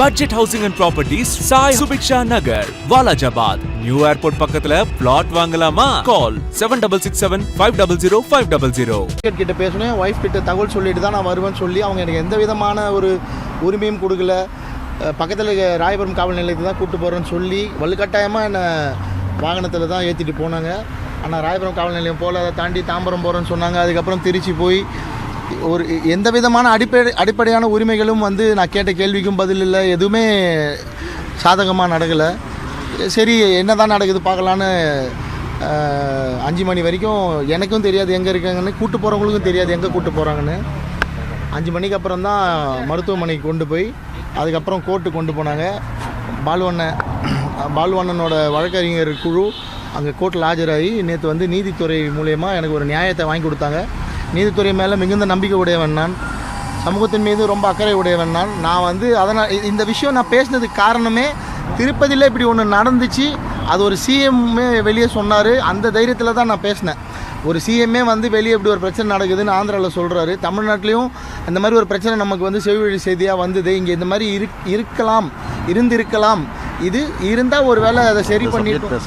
Budget housing and properties Sai Subiksha Nagar Walajabad new airport பக்கத்துல plot வாங்கலாமா? Call seven double six seven five double zero five double zero cricket கிட்ட பேசணும் wife கிட்ட தகவல் சொல்லிட்டு தான் நான் வருவேன்னு சொல்லி அவங்க எனக்கு எந்த விதமான ஒரு உரிமையும் கொடுக்கல. பக்கத்தில் ராயபுரம் காவல் நிலையத்தை தான் கூப்பிட்டு போகிறேன்னு சொல்லி வலுக்கட்டாயமாக என்னை வாகனத்தில் தான் ஏற்றிட்டு போனாங்க. ஆனால் ராயபுரம் காவல் நிலையம் போல் அதை தாண்டி தாம்பரம் போகிறேன்னு சொன்னாங்க. அதுக்கப்புறம் திருச்சி போய் ஒரு எந்த விதமான அடிப்படை அடிப்படையான உரிமைகளும் வந்து நான் கேட்ட கேள்விக்கும் பதில் இல்லை. எதுவுமே சாதகமாக நடக்கலை. சரி என்ன தான் நடக்குது பார்க்கலான்னு அஞ்சு மணி வரைக்கும் எனக்கும் தெரியாது எங்கே இருக்காங்கன்னு கூட்டு போகிறவங்களுக்கும் தெரியாது எங்கே கூட்டு போகிறாங்கன்னு அஞ்சு மணிக்கு அப்புறம் தான் மருத்துவமனைக்கு கொண்டு போய் அதுக்கப்புறம் கோர்ட்டு கொண்டு போனாங்க. பாலுவண்ணன் பாலுவண்ணனோட வழக்கறிஞர் குழு அங்கே கோர்ட்டில் ஆஜராகி நேற்று வந்து நீதித்துறை மூலயமா எனக்கு ஒரு நியாயத்தை வாங்கி கொடுத்தாங்க. நீதித்துறை மேலே மிகுந்த நம்பிக்கை உடையவன் நான். சமூகத்தின் மீது ரொம்ப அக்கறை உடையவன் நான். நான் வந்து அதனால் இந்த விஷயம் நான் பேசினதுக்கு காரணமே திருப்பதியில் இப்படி ஒன்று நடந்துச்சு. அது ஒரு சிஎம்மே வெளியே சொன்னார். அந்த தைரியத்தில் தான் நான் பேசினேன். ஒரு சிஎம்மே வந்து வெளியே இப்படி ஒரு பிரச்சனை நடக்குதுன்னு ஆந்திராவில் சொல்கிறாரு தமிழ்நாட்டிலையும் இந்த மாதிரி ஒரு பிரச்சனை நமக்கு வந்து செவிவழி செய்தியாக வந்தது. இங்கே இந்த மாதிரி இரு இருக்கலாம் இருந்திருக்கலாம். இது இருந்தால் ஒரு வேளை அதை சரி பண்ணிட்டு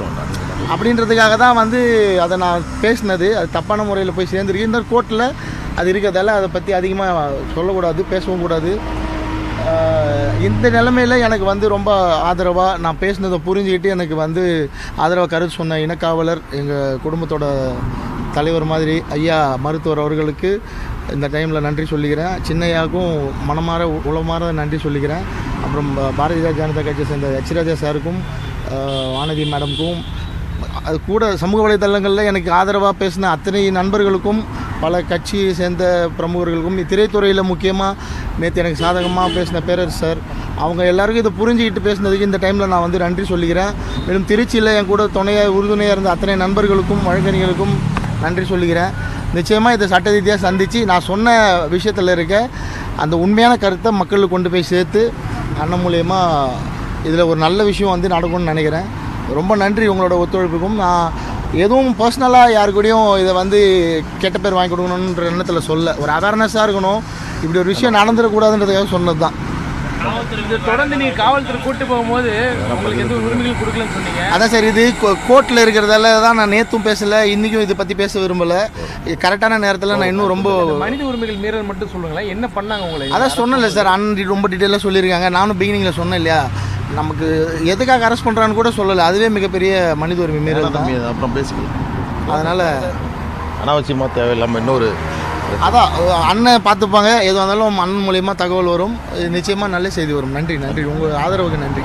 அப்படின்றதுக்காக தான் வந்து அதை நான் பேசினது. அது தப்பான முறையில் போய் சேர்ந்துருக்கு. இந்த கோர்ட்டில் அது இருக்கிறதால அதை பற்றி அதிகமாக சொல்லக்கூடாது பேசவும் கூடாது. இந்த நிலைமையில் எனக்கு வந்து ரொம்ப ஆதரவாக நான் பேசினதை புரிஞ்சுக்கிட்டு எனக்கு வந்து ஆதரவாக கருத்து சொன்ன இனக்காவலர் எங்கள் குடும்பத்தோட தலைவர் மாதிரி ஐயா மருத்துவர் அவர்களுக்கு இந்த டைமில் நன்றி சொல்லிக்கிறேன். சின்னையாவுக்கும் மனமாற உளமாற நன்றி சொல்லிக்கிறேன். அப்புறம் பாரதிய ஜனதா கட்சியை சேர்ந்த எச்ராஜா சாருக்கும் வானதி மேடம்க்கும் அது கூட சமூக வலைதளங்களில் எனக்கு ஆதரவாக பேசின அத்தனை நண்பர்களுக்கும் பல கட்சியை சேர்ந்த பிரமுகர்களுக்கும் திரைத்துறையில் முக்கியமாக நேற்று எனக்கு சாதகமாக பேசின பேரரசு சார் அவங்க எல்லாருக்கும் இதை புரிஞ்சுக்கிட்டு பேசினதுக்கு இந்த டைமில் நான் வந்து நன்றி சொல்லிக்கிறேன். மேலும் திருச்சியில் என் கூட துணையாக உறுதுணையாக இருந்த அத்தனை நண்பர்களுக்கும் வழக்கறிஞர்களுக்கும் நன்றி சொல்லிக்கிறேன். நிச்சயமாக இதை சட்ட ரீதியாக சந்தித்து நான் சொன்ன விஷயத்தில் இருக்க அந்த உண்மையான கருத்தை மக்களுக்கு கொண்டு போய் சேர்த்து அண்ணன் மூலயமா இதில் ஒரு நல்ல விஷயம் வந்து நடக்கும்னு நினைக்கிறேன். ரொம்ப நன்றி உங்களோட ஒத்துழைப்புக்கும். நான் எதுவும் பர்சனலாக யாரு கூடயும் இதை வந்து கெட்ட பேர் வாங்கி கொடுக்கணுன்ற எண்ணத்தில் சொல்ல. ஒரு அவேர்னஸாக இருக்கணும். இப்படி ஒரு விஷயம் நடந்துடக்கூடாதுன்றதுக்காக சொன்னது தான் இது தொடர்ந்து நீங்க காவல்துறை கூட்டு போகும்போது உங்களுக்கு எந்த உரிமைகள் கொடுக்கலன்னு சொன்னீங்க. அதான் சார் இது கோர்ட்டில் இருக்கிறதால தான் நான் நேற்றும் பேசலை இன்றைக்கும் இதை பற்றி பேச விரும்பலை. கரெக்டான நேரத்தில் நான் இன்னும் ரொம்ப மனித உரிமைகள் மீறல் மட்டும் சொல்லுங்களேன். என்ன பண்ணாங்க உங்களை அதான் சொன்னல சார் அண்ணன் ரொம்ப டீட்டெயிலாக சொல்லியிருக்காங்க. நானும் பிகினிங்கில் சொன்னேன் இல்லையா? நமக்கு எதுக்காக அரெஸ்ட் பண்ணுறான்னு கூட சொல்லலை. அதுவே மிகப்பெரிய மனித உரிமை மீறல் தான். தம்பி அப்புறம் பேசிக்கலாம். அதனால் அனாவசியமாக தேவையில்லாமல் இன்னொரு அதான் அண்ணன் பார்த்துப்பாங்க. எது இருந்தாலும் அண்ணன் மூலியமாக தகவல் வரும். நிச்சயமாக நல்ல செய்தி வரும். நன்றி நன்றி. உங்கள் ஆதரவுக்கு நன்றி.